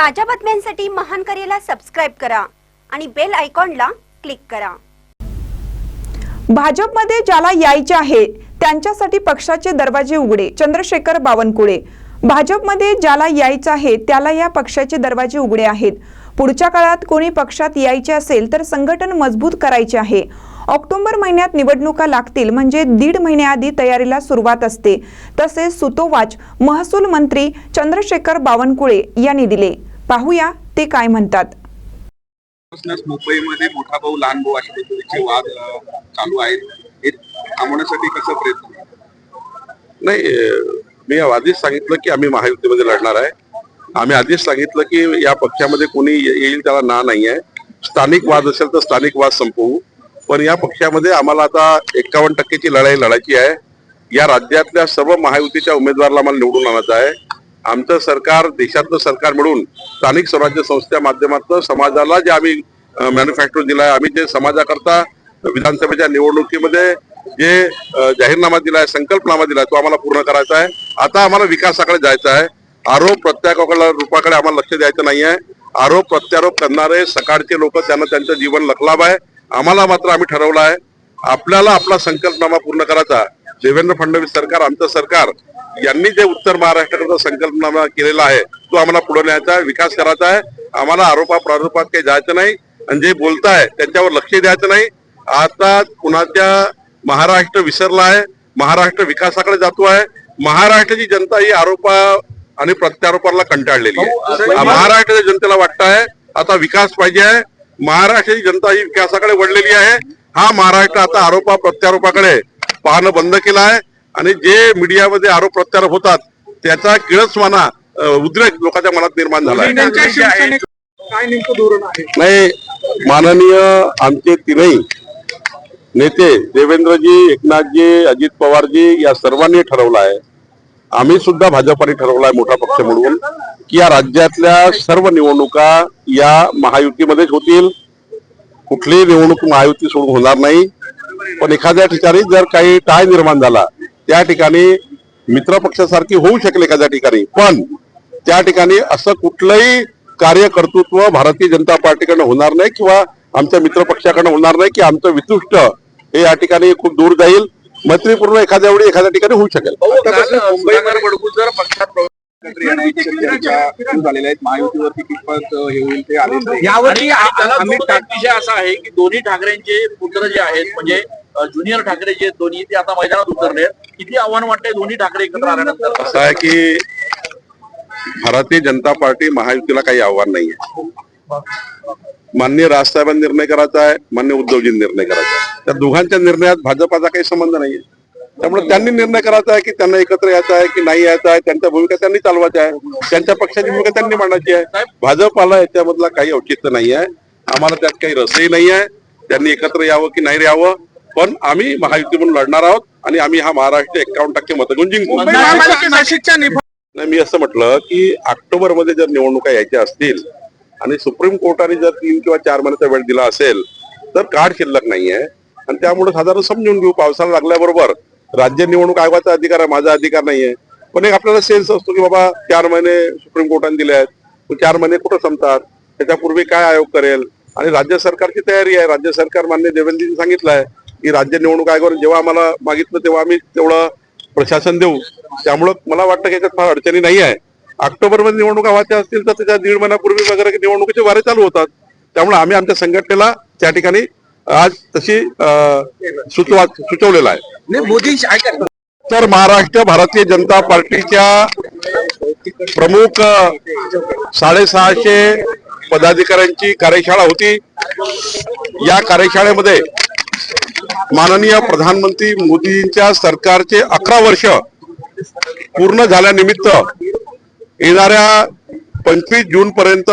ताज्या बातम्यांसाठी महान करेला सबस्क्राईब करा आणि बेल आयकॉनला क्लिक करा. भाजपमध्ये ज्याला यायचे आहे त्यांच्यासाठी पक्षाचे दरवाजे उघडे चंद्रशेखर बावनकुळे. भाजपमध्ये ज्याला यायचं आहे त्याला या पक्षाचे दरवाजे उघडे आहेत. पुढच्या काळात कोणी पक्षात यायचे असेल तर संघटन मजबूत करायचे आहे. ऑक्टोबर महिन्यात निवडणुका लागतील म्हणजे दीड महिन्याआधी तयारीला सुरुवात असते. तसेच सुतोवाच महसूल मंत्री चंद्रशेखर बावनकुळे यांनी दिले. पाहूया ते काय म्हणतात. मुंबईमध्ये मोठा भाऊ लहान भाऊ अशा पद्धतीचे वाद चालू आहेत. हे थांबवण्यासाठी कसं प्रयत्न नाही मी आधीच सांगितलं की आम्ही महायुतीमध्ये लढणार आहे. आम्ही आधीच सांगितलं की या पक्षामध्ये कोणी ये- येईल त्याला ना नाही आहे. स्थानिक वाद असेल तर स्थानिक वाद संपवू. पण या पक्षामध्ये आम्हाला आता एकावन्न टक्केची लढाई लढायची आहे. या राज्यातल्या सर्व महायुतीच्या उमेदवाराला आम्हाला निवडून आणायचं आहे. आमचं सरकार देशातलं सरकार मिळून स्थानिक स्वराज्य संस्थेच्या माध्यमातून समाजाला जे आम्ही मॅन्युफॅक्चर आहे आम्ही जे समाजाकरता विधानसभेच्या निवडणुकीमध्ये जे जाहीरनामा जाहीरनामा दिलाय संकल्पनामा दिला आहे तो आम्हाला पूर्ण करायचा आहे. आता आम्हाला विकासाकडे जायचं आहे. आरोप प्रत्यारोपाकडे रूपाकडे आम्हाला लक्ष द्यायचं नाही आहे आरोप प्रत्यारोप करणारे सकाळचे लोक त्यांना त्यांचं जीवन लखलाभ आहे. आम्हाला मात्र आम्ही ठरवलं आहे. आपल्याला आपला संकल्पनामा पूर्ण करायचा देवेंद्र फडणवीस सरकार आमचं सरकार यांनी जे उत्तर महाराष्ट्राकरता संकल्पनामा केलेला आहे तो आम्हाला पुढे न्यायचा आहे विकास करायचा आहे. आम्हाला आरोपा प्रारोपात काही जायचं नाही आणि जे बोलताय त्यांच्यावर लक्ष द्यायचं नाही. आता कुणाच्या महाराष्ट्र विसरला आहे महाराष्ट्र विकासाकडे जातो आहे महाराष्ट्राची जनता ही आरोपा आणि प्रत्यारोपाला कंटाळलेली आहे. महाराष्ट्राच्या जनतेला वाटत आहे आता विकास पाहिजे आहे महाराष्ट्राची जनता ही विकासाकडे वळलेली आहे. हा महाराष्ट्र आता आरोपा प्रत्यारोपाकडे पाहणं बंद केलं आहे. आणि जे मीडियामध्ये आरोप प्रत्यारोप होतात त्याचा किळसवाना उद्रेक लोकांच्या मनात निर्माण झाला. नाही माननीय आमचे तीनही नेते देवेंद्रजी एकनाथजी अजित पवारजी या सर्वांनी ठरवलं आहे. आम्ही सुद्धा भाजपाने ठरवलं आहे मोठा पक्ष म्हणून की या राज्यातल्या सर्व निवडणुका या महायुतीमध्येच होतील. कुठलीही निवडणूक महायुती सोडून होणार नाही. पण एखाद्या ठिकाणी जर काही टाळ निर्माण झाला त्या ठिकाणी मित्र पक्षासारखी होऊ शकेल एखाद्या ठिकाणी? पण त्या ठिकाणी असं कुठलंही कार्य कर्तृत्व भारतीय जनता पार्टीकडनं होणार नाही किंवा आमच्या मित्र पक्षाकडनं होणार नाही की आमचं वितुष्ट हे या ठिकाणी खूप दूर जाईल. मैत्रीपूर्ण एखाद्या वेळी एखाद्या ठिकाणी होऊ शकेल. पक्षात सुरू झालेल्या आहेत. महायुतीवरती कितपत हे होईल ते आले. यावरती असा आहे की दोन्ही ठाकरेंचे पुत्र जे आहेत म्हणजे ज्युनियर ठाकरे जे दोन्ही ते आता मैदानात उतरले. किती आव्हान वाटतंय दोन्ही ठाकरे एकत्र आल्यानंतर? असं आहे की भारतीय जनता पार्टी महायुतीला काही आव्हान नाहीये. मान्य राजसाहेबांनी निर्णय करायचा आहे मान्य उद्धवजींनी निर्णय करायचा आहे. त्या दोघांच्या निर्णयात भाजपाचा काही संबंध नाहीये. त्यामुळे त्यांनी निर्णय करायचा आहे की त्यांना एकत्र यायचं आहे की नाही यायचं आहे त्यांच्या भूमिका त्यांनी चालवायच्या आहे त्यांच्या पक्षाची भूमिका त्यांनी मांडायची आहे. भाजपाला याच्यामधला काही औचित्य नाही आहे आम्हाला त्यात काही रसही नाही आहे त्यांनी एकत्र यावं की नाही यावं पण आम्ही महायुती म्हणून लढणार आहोत आणि आम्ही हा महाराष्ट्र एकावन्न टक्के मत घेऊन जिंकू मी असं म्हटलं की ऑक्टोबरमध्ये जर निवडणुका यायच्या असतील आणि सुप्रीम कोर्टाने जर तीन किंवा चार महिन्याचा वेळ दिला असेल तर काळ शिल्लक नाहीये. आणि त्यामुळे साधारण समजून घेऊ पावसाला लागल्याबरोबर राज्य निवडणूक आयोगाचा अधिकार आहे माझा अधिकार नाहीये. पण एक आपल्याला सेन्स असतो की बाबा चार महिने सुप्रीम कोर्टाने दिले आहेत चार महिने कुठं संपतात? त्याच्यापूर्वी काय आयोग करेल? आणि राज्य सरकारची तयारी आहे. राज्य सरकार मान्य देवेंद्रजींनी सांगितलं आहे की राज्य निवडणूक आयोगावर जेव्हा आम्हाला मागितलं तेव्हा आम्ही तेवढं प्रशासन देऊ. त्यामुळं मला वाटतं की याच्यात फार अडचणी नाही आहे. ऑक्टोबरमध्ये निवडणुका व्हायच्या असतील तर त्याच्या दीड महिन्यापूर्वी वगैरे निवडणुकीचे वारे चालू होतात. त्यामुळे आम्ही आमच्या संघटनेला त्या ठिकाणी आज तशी सुचवा सुचवलेलं आहे. मोदी तर महाराष्ट्र भारतीय जनता पार्टीच्या प्रमुख साडेसहाशे पदाधिकाऱ्यांची कार्यशाळा होती. या कार्यशाळेमध्ये माननीय प्रधानमंत्री मोदींच्या सरकारचे अकरा वर्ष पूर्ण झाल्यानिमित्त येणाऱ्या पंचवीस जून पर्यंत